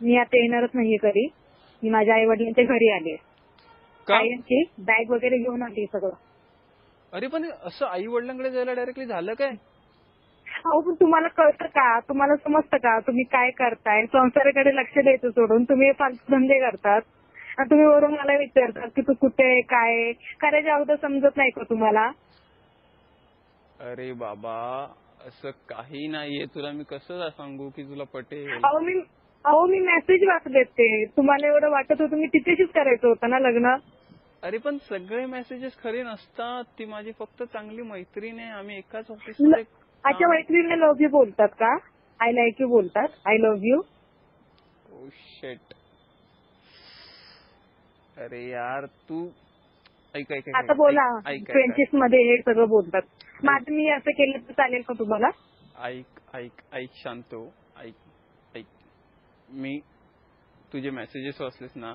मी आता येणारच नाहीये घरी. मी माझ्या आई वडिलांच्या घरी आले का? कायमची बॅग वगैरे घेऊन आली सगळं. अरे पण असं आई वडिलांकडे जायला डायरेक्टली झालं काय? अहो पण तुम्हाला कळतं का? तुम्हाला समजतं का? तुम्ही काय करताय? संसाराकडे लक्ष द्यायचं सोडून तुम्ही फालतू धंदे करतात. आणि तुम्ही वरून मला विचारतात की तू कुठे आहे, काय आहे? करायच्या अगोदर समजत नाही का तुम्हाला? अरे बाबा असं काही नाहीये. तुला मी कसं सांगू की तुला पटेल? अहो मी अहो मी मेसेज वाचलेत ते. तुम्हाला एवढं वाटत होतं मी तिच्याशीच करायचं होतं ना लग्न? अरे पण सगळे मेसेजेस खरे नसतात. ती माझी फक्त चांगली मैत्रीण आहे. आम्ही एकाच ऑफिसमध्ये अच्छा मैत्रिणीला लव्ह यू बोलतात का? आय लाईक यू बोलतात. आय लव्ह यू ओ शेट अरे यार तू ऐक ऐक आता बोला. फ्रेंडशिपमध्ये हे सगळं बोलतात. माझं मी असं केलं तर चालेल का तुम्हाला? ऐक ऐक ऐक शांत हो. ऐक. मी तुझे मेसेजेस वाचलेस ना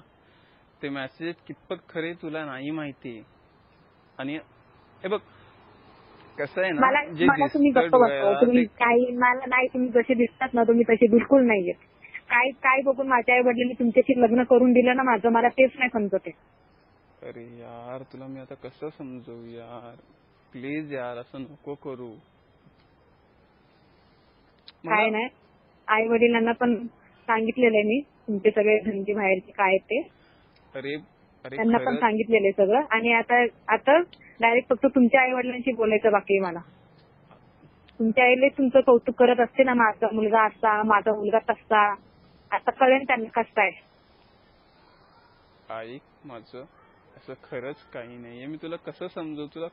ते मेसेजेस कितपत खरे तुला नाही माहिती. आणि हे बघ कसं आहे ना जे तुम्ही काही मला नाही तुम्ही जसे दिसतात ना तुम्ही तसे बिलकुल नाहीये काय काय बघून माझ्या आई वडिलांनी तुमच्याशी लग्न करून दिलं ना माझं मला तेच नाही समजत अरे यार तुला मी आता कसं समजवू यार? प्लीज यार असं नको करू. काय नाही. आई वडिलांना पण सांगितलेलं आहे मी तुमचे सगळे धंदे बाहेरचे काय ते. अरे अरे त्यांना पण खरंच सांगितलेलं आहे सगळं. आणि आता आता डायरेक्ट फक्त तुमच्या आई वडिलांशी बोलायचं बाकी आहे मला. तुमच्या आईले तुमचं कौतुक करत असते ना माझा मुलगा असा माझा मुलगा तसा. आता कळेल त्यांना कसं आहे. ऐक माझं असं खरंच काही नाहीये. मी तुला कसं समजू? तुला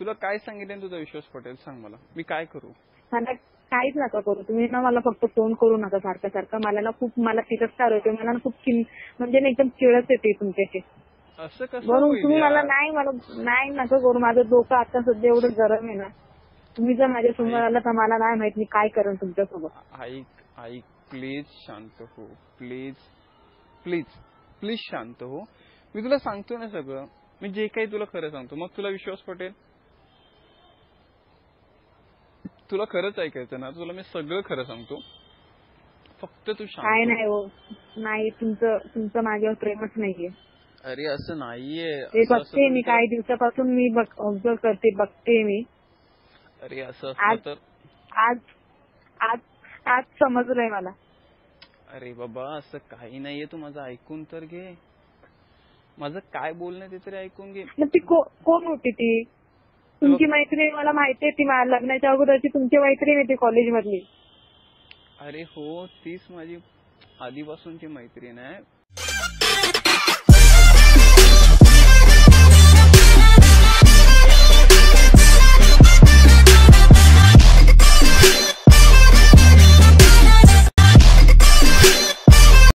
तुला काय सांगितलं तुझा विश्वास पटेल सांग मला. मी काय करू? मला काहीच नका करू. तुम्ही ना मला फक्त फोन करू नका सारखं सारखं. मला ना खूप मला तिरस्कार होते मला ना खूप चिं- म्हणजे ना एकदम चिळच येते तुमच्याशी. असं कसं म्हणून होईल तुम्ही मला यार? नाही मला नाही नका करू. माझं डोकं आता सध्या एवढं गरम आहे ना. तुम्ही जर माझ्यासमोर आला तर मला नाही माहीत मी काय करेन तुमच्यासोबत. ऐक ऐक. प्लीज शांत हो. प्लीज प्लीज प्लीज शांत हो. मी तुला सांगतो ना सगळं. मी जे काही तुला खरं सांगतो. मग तुला विश्वास पटेल? तुला खरंच ऐकायचं ना तुला मी सगळं खरं सांगतो. फक्त तू काय शांत नाही हो. नाही तुमचं तुमचं माझ्यावर प्रेमच नाहीये. हो. अरे असं नाहीये. ते असं- बघते मी काही दिवसापासून मी ऑब्झर्व करते बघते मी. अरे असं आज- तर? आज आज आज समजलंय मला. अरे बाबा असं काही नाहीये तू माझं ऐकून तर घे. माझं काय बोलणं ते तरी ऐकून घे. मग ती को- कोण होती ती? तुमची मैत्रीण मला माहितीये ती माझ्या लग्नाच्या अगोदरची तुमची मैत्रीण आहे ती कॉलेजमधली अरे हो तीच माझी आधीपासूनची मैत्रीण आहे.